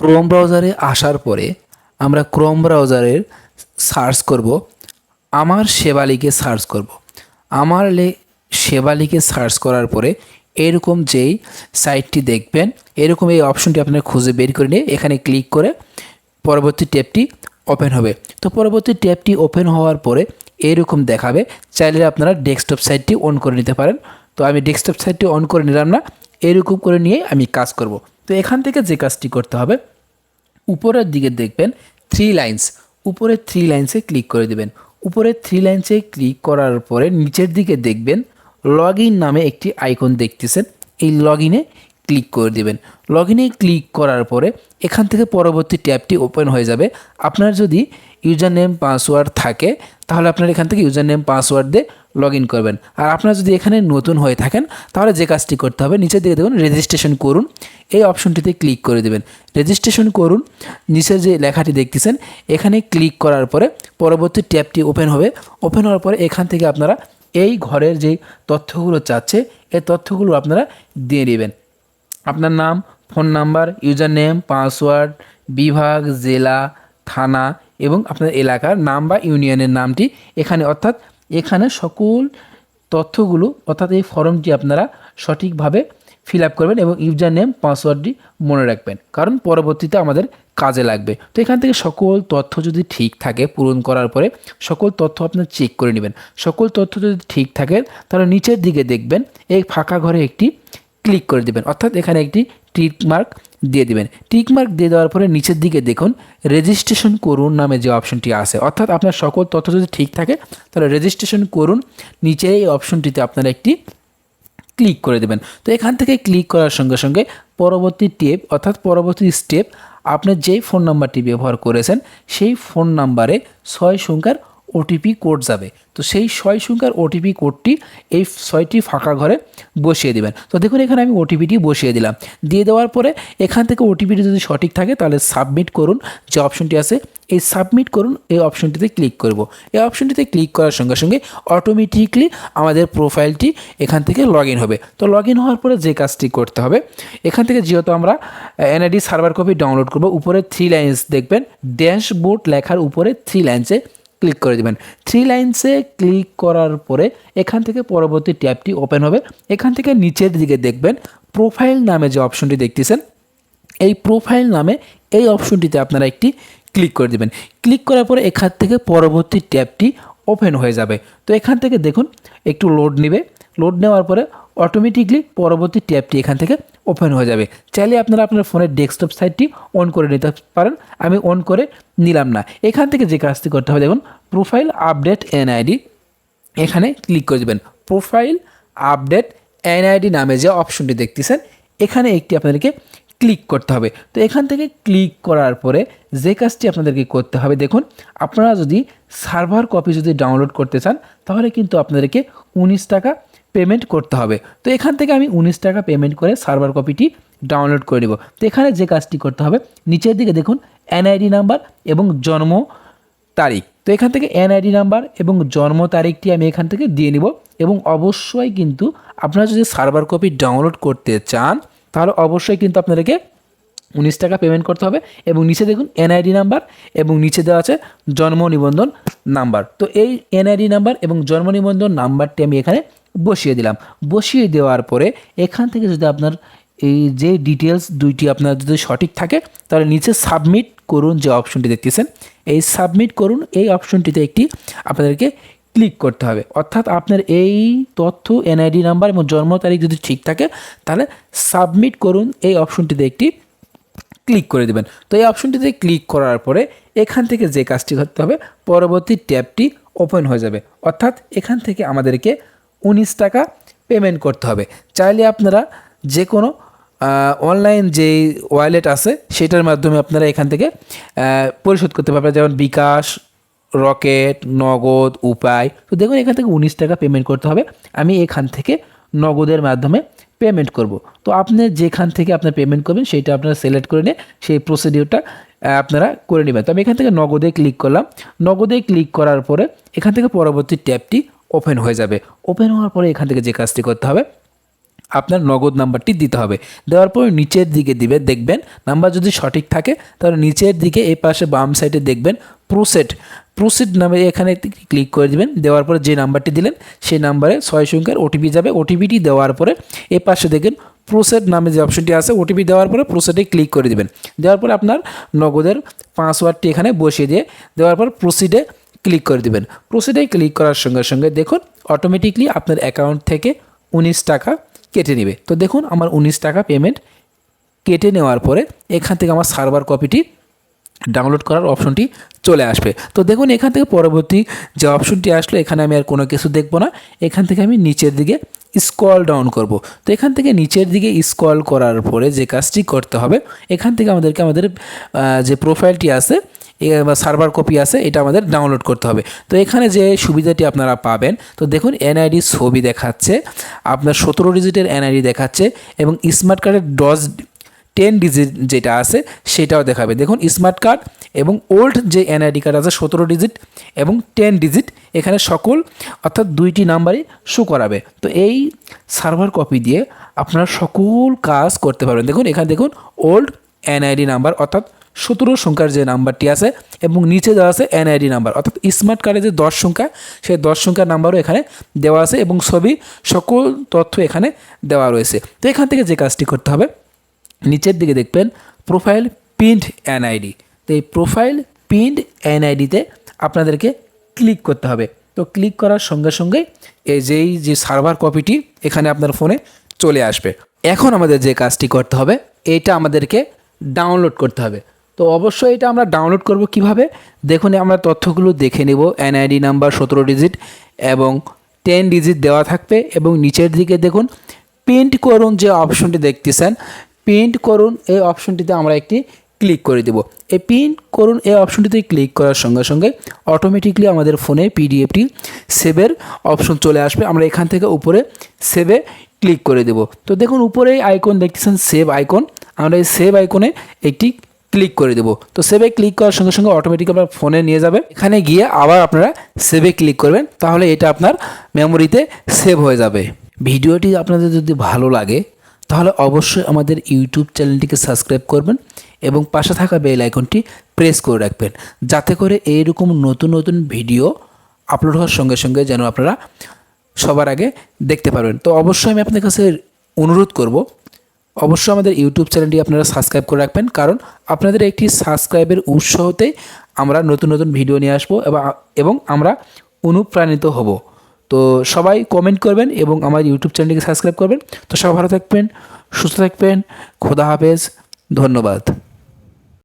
Chrome ব্রাউজারে আসার পরে আমরা ক্রোম ব্রাউজারের সার্চ করব। আমার সেবালিকে সার্চ করব। আমার লে সেবালিকে সার্চ করার পরে এরকম যেই সাইটটি দেখবেন, এরকম এই অপশনটি আপনারা খুঁজে বের করে নিয়ে এখানে ক্লিক করে পরবর্তী ট্যাবটি ওপেন হবে। তো পরবর্তী ট্যাবটি ওপেন হওয়ার পরে এরকম দেখাবে। চাইলে আপনারা ডেস্কটপ সাইটটি অন করে নিতে পারেন। তো আমি ডেস্কটপ সাইটটি অন করে নিলাম না। এরকম করে নিয়ে আমি কাজ করব। তো এখান থেকে যে কাজটি করতে হবে, উপরের দিকে দেখবেন থ্রি লাইন্স উপরে থ্রি লাইন্সে ক্লিক করে দেবেন। উপরে থ্রি লাইন্সে ক্লিক করার পরে নিচের দিকে দেখবেন লগ ইন নামে একটি আইকন দেখতেছেন, এই লগ ইনে ক্লিক করে দেবেন। লগ ইনে ক্লিক করার পরে এখান থেকে পরবর্তী ট্যাবটি ওপেন হয়ে যাবে। আপনার যদি ইউজার নেম পাসওয়ার্ড থাকে, তাহলে আপনার এখান থেকে ইউজার নেম পাসওয়ার্ড দিয়ে লগ ইন করবেন। আর আপনারা যদি এখানে নতুন হয়ে থাকেন, তাহলে যে কাজটি করতে হবে, নিচের দিকে দেখুন রেজিস্ট্রেশন করুন। এই অপশনটিতে ক্লিক করে দেবেন। রেজিস্ট্রেশন করুন, নিচের যে লেখাটি দেখতেছেন, এখানে ক্লিক করার পরে পরবর্তী ট্যাবটি ওপেন হবে। ওপেন হওয়ার পরে এখান থেকে আপনারা এই ঘরের যে তথ্যগুলো চাচ্ছে, এই তথ্যগুলো আপনারা দিয়ে নেবেন আপনার নাম, phone number user name password, বিভাগ, জেলা, থানা এবং আপনার এলাকার নাম বা ইউনিয়নের নামটি এখানে, অর্থাৎ এখানে সকল তথ্যগুলো, অর্থাৎ এই ফর্মটি আপনারা সঠিকভাবে ফিল আপ করবেন এবং ইউজার নেম পাসওয়ার্ডটি মনে রাখবেন। কারণ পরবর্তীতে আমাদের কাজে লাগবে। তো এখান থেকে সকল তথ্য যদি ঠিক থাকে পূরণ করার পরে, সকল তথ্য আপনার চেক করে নেবেন। সকল তথ্য যদি ঠিক থাকে, তাহলে নিচের দিকে দেখবেন, এই ফাঁকা ঘরে একটি ক্লিক করে দেবেন। অর্থাৎ এখানে একটি টিক মার্ক দিয়ে দিবেন। টিকমার্ক দিয়ে দেওয়ার পরে নিচের দিকে দেখুন রেজিস্ট্রেশন করুন নামে যে অপশনটি আছে। অর্থাৎ আপনার সকল তথ্য যদি ঠিক থাকে, তাহলে রেজিস্ট্রেশন করুন, নিচে এই অপশনটিতে আপনারা একটি ক্লিক করে দেবেন। তো এখান থেকে ক্লিক করার সঙ্গে সঙ্গে পরবর্তী টেপ, অর্থাৎ পরবর্তী স্টেপ আপনি যেই ফোন নাম্বারটি ব্যবহার করেছেন, সেই ফোন নাম্বারে ছয় সংখ্যার ওটিপি কোড যাবে। তো সেই ছয় সংখ্যার ওটিপি কোডটি এই ছয়টি ফাঁকা ঘরে বসিয়ে দেবেন। তো দেখুন, এখানে আমি ওটিপিটি বসিয়ে দিলাম। দিয়ে দেওয়ার পরে এখান থেকে ওটিপিটি যদি সঠিক থাকে, তাহলে সাবমিট করুন। যে অপশনটি আছে, এই সাবমিট করুন, এই অপশনটিতে ক্লিক করব। এই অপশনটিতে ক্লিক করার সঙ্গে সঙ্গে অটোমেটিকলি আমাদের প্রোফাইলটি এখান থেকে লগ হবে। তো লগ হওয়ার পরে যে কাজটি করতে হবে, এখান থেকে যেহেতু আমরা এনআইডি সার্ভার কপি ডাউনলোড করব, উপরে থ্রি লাইন্স দেখবেন, ড্যাশবোর্ড লেখার উপরে থ্রি লাইন্সে ক্লিক করে দেবেন। থ্রি লাইন্সে ক্লিক করার পরে এখান থেকে পরবর্তী ট্যাবটি ওপেন হবে। এখান থেকে নিচের দিকে দেখবেন প্রোফাইল নামে যে অপশনটি দেখতেছেন, এই প্রোফাইল নামে এই অপশনটিতে আপনারা একটি ক্লিক করে দেবেন। ক্লিক করার পরে এখান থেকে পরবর্তী ট্যাবটি ওপেন হয়ে যাবে। তো এখান থেকে দেখুন, একটু লোড নেবে। লোড নেওয়ার পরে অটোমেটিকলি পরবর্তী ট্যাবটি এখান থেকে ওপেন হয়ে যাবে। চাইলে আপনারা আপনার ফোনের ডেস্কটপ সাইটটি অন করে নিতে পারেন। আমি অন করে নিলাম না। এখান থেকে যে কাজটি করতে হবে, দেখুন প্রোফাইল আপডেট এনআইডি এখানে ক্লিক করে দেবেন। প্রোফাইল আপডেট এনআইডি নামে যে অপশনটি দেখতেছেন, এখানে একটি আপনাদেরকে ক্লিক করতে হবে। তো এখান থেকে ক্লিক করার পরে যে কাজটি আপনাদেরকে করতে হবে, দেখুন, আপনারা যদি সার্ভার কপি যদি ডাউনলোড করতে চান, তাহলে কিন্তু আপনাদেরকে উনিশ টাকা পেমেন্ট করতে হবে। তো এখান থেকে আমি উনিশ টাকা পেমেন্ট করে সার্ভার কপিটি ডাউনলোড করে নেব। তো এখানে যে কাজটি করতে হবে, নিচের দিকে দেখুন এনআইডি নাম্বার এবং জন্ম তারিখ। তো এখান থেকে এনআইডি নাম্বার এবং জন্ম তারিখটি আমি এখান থেকে দিয়ে নিব এবং অবশ্যই কিন্তু আপনারা যদি সার্ভার কপি ডাউনলোড করতে চান, তাহলে অবশ্যই কিন্তু আপনাদেরকে উনিশ টাকা পেমেন্ট করতে হবে এবং নিচে দেখুন এনআইডি নাম্বার এবং নিচে দেওয়া আছে জন্ম নিবন্ধন নাম্বার তো এই এনআইডি নাম্বার এবং জন্ম নিবন্ধন নাম্বারটি আমি এখানে বসিয়ে দিলাম। বসিয়ে দেওয়ার পরে এখান থেকে যদি আপনার এই যে ডিটেলস দুইটি আপনার যদি সঠিক থাকে, তাহলে নিচে সাবমিট করুন যে অপশনটি দেখতেছেন। এই সাবমিট করুন, এই অপশনটিতে একটি আপনাদেরকে ক্লিক করতে হবে। অর্থাৎ আপনার এই তথ্য এনআইডি নাম্বার এবং জন্ম তারিখ যদি ঠিক থাকে, তাহলে সাবমিট করুন, এই অপশনটিতে একটি ক্লিক করে দেবেন। তো এই অপশনটিতে ক্লিক করার পরে এখান থেকে যে কাজটি করতে হবে, পরবর্তী ট্যাবটি ওপেন হয়ে যাবে। অর্থাৎ এখান থেকে আমাদেরকে উনিশ টাকা পেমেন্ট করতে হবে। চাইলে আপনারা যে কোনো অনলাইন যে ওয়ালেট আছে, সেটার মাধ্যমে আপনারা এখান থেকে পরিশোধ করতে পারবেন। যেমন বিকাশ, রকেট, নগদ, উপায়। তো দেখুন, এখান থেকে উনিশ টাকা পেমেন্ট করতে হবে। আমি এখান থেকে নগদের মাধ্যমে পেমেন্ট করব। তো আপনি যেখান থেকে আপনার পেমেন্ট করবেন সেইটা আপনারা সিলেক্ট করে নিয়ে সেই প্রসিডিওরটা আপনারা করে নেবেন। তো আমি এখান থেকে নগদে ক্লিক করলাম। নগদে ক্লিক করার পরে এখান থেকে পরবর্তী ট্যাবটি ওপেন হয়ে যাবে। ওপেন হওয়ার পরে এখান থেকে যে কাজটি করতে হবে, আপনার নগদ নাম্বারটি দিতে হবে। দেওয়ার পর নিচের দিকে দিবে, দেখবেন নাম্বার যদি সঠিক থাকে, তাহলে নিচের দিকে এই পাশে বাম সাইডে দেখবেন প্রোসেট প্রোসেট নামে এখানে ক্লিক করে দিবেন। দেওয়ার পরে যে নাম্বারটি দিলেন, সেই নাম্বারে ছয় সংখ্যার ওটিপি যাবে। ওটিপিটি দেওয়ার পরে এ পাশে দেখেন প্রোসেট নামে যে অপশনটি আছে ওটিপি দেওয়ার পরে প্রোসেটে ক্লিক করে দিবেন। দেওয়ার পরে আপনার নগদের পাসওয়ার্ডটি এখানে বসিয়ে দিয়ে, দেওয়ার পর প্রসিডে ক্লিক করে দিবেন। প্রসিডে ক্লিক করার সঙ্গে সঙ্গে দেখুন অটোমেটিকলি আপনার অ্যাকাউন্ট থেকে উনিশ টাকা কেটে নেবে। তো দেখুন, আমার উনিশ টাকা পেমেন্ট কেটে নেওয়ার পরে এখান থেকে আমার সার্ভার কপিটি ডাউনলোড করার অপশনটি চলে আসবে। তো দেখুন, এখান থেকে পরবর্তী যে অপশনটি আসলো, এখানে আমি আর কোনো কিছু দেখব না। এখান থেকে আমি নিচের দিকে স্ক্রল ডাউন করব। তো এখান থেকে নিচের দিকে স্কল করার পরে যে কাজটি করতে হবে, এখান থেকে আমাদেরকে আমাদের যে প্রোফাইলটি আছে সার্ভার কপি আছে, এটা আমাদের ডাউনলোড করতে হবে। তো এখানে যে সুবিধাটি আপনারা পাবেন, তো দেখুন এনআইডি ছবি দেখাচ্ছে, আপনার সতেরো ডিজিটের এনআইডি দেখাচ্ছে এবং স্মার্ট কার্ডের ডজ টেন ডিজিট যেটা আছে, সেটাও দেখাবে। দেখুন স্মার্ট কার্ড এবং ওল্ড যে এনআইডি কার্ড আছে, সতেরো ডিজিট এবং টেন ডিজিট এখানে সকল, অর্থাৎ দুইটি নাম্বারই শো করাবে। তো এই সার্ভার কপি দিয়ে আপনারা সকল কাজ করতে পারবেন। দেখুন, এখানে দেখুন ওল্ড এনআইডি নাম্বার অর্থাৎ সতেরো সংখ্যার যে নাম্বারটি আছে এবং নিচে দেওয়া আছে এনআইডি নাম্বার অর্থাৎ স্মার্ট কার্ডে যে দশ সংখ্যা, সেই দশ সংখ্যার নাম্বারও এখানে দেওয়া আছে এবং ছবি, সকল তথ্য এখানে দেওয়া রয়েছে। তো এখান থেকে যে কাজটি করতে হবে নিচের দিকে দেখবেন প্রোফাইল পিন্ড এনআইডি তো এই প্রোফাইল পিন্ড এনআইডিতে আপনাদেরকে ক্লিক করতে হবে। তো ক্লিক করার সঙ্গে সঙ্গে এই যেই, যে সার্ভার কপিটি এখানে আপনার ফোনে চলে আসবে। এখন আমাদের যে কাজটি করতে হবে, এটা আমাদেরকে ডাউনলোড করতে হবে। তো অবশ্যই এটা আমরা ডাউনলোড করব কীভাবে? দেখুন, আমরা তথ্যগুলো দেখে নেব। এনআইডি নাম্বার সতেরো ডিজিট এবং টেন ডিজিট দেওয়া থাকবে এবং নিচের দিকে দেখুন প্রিন্ট করুন যে অপশনটি দেখতেছেন প্রিন্ট করুন এই অপশনটিতে আমরা একটি ক্লিক করে দেব। এই প্রিন্ট করুন এই অপশনটিতে ক্লিক করার সঙ্গে সঙ্গে অটোমেটিকলি আমাদের ফোনে পিডিএফটি সেভের অপশন চলে আসবে। আমরা এখান থেকে উপরে সেভে ক্লিক করে দেব। তো দেখুন উপরে আইকন দেখতেছেন সেভ আইকন আমরা এই সেভ আইকনে একটি ক্লিক করে দেবো। তো সেভে ক্লিক করার সঙ্গে সঙ্গে অটোমেটিক আপনার ফোনে নিয়ে যাবে। এখানে গিয়ে আবার আপনারা সেভে ক্লিক করবেন, তাহলে এটা আপনার মেমোরিতে সেভ হয়ে যাবে। ভিডিওটি আপনাদের যদি ভালো লাগে তাহলে অবশ্যই আমাদের ইউটিউব চ্যানেলটিকে সাবস্ক্রাইব করবেন এবং পাশে থাকা বেল আইকনটি প্রেস করে রাখবেন। যাতে করে এইরকম নতুন নতুন ভিডিও আপলোড হওয়ার সঙ্গে সঙ্গে যেন আপনারা সবার আগে দেখতে পারবেন। তো অবশ্যই আমি আপনাদের কাছে অনুরোধ করব, অবশ্যই আমাদের ইউটিউব চ্যানেলটি আপনারা সাবস্ক্রাইব করে রাখবেন, কারণ আপনাদের একটি সাবস্ক্রাইবের উৎস হতেই আমরা নতুন নতুন ভিডিও নিয়ে আসব এবং আমরা অনুপ্রাণিত হব। তো সবাই কমেন্ট করবেন এবং আমার ইউটিউব চ্যানেলটিকে সাবস্ক্রাইব করবেন। তো সবাই ভালো থাকবেন, সুস্থ থাকবেন, খোদা হাফেজ, ধন্যবাদ।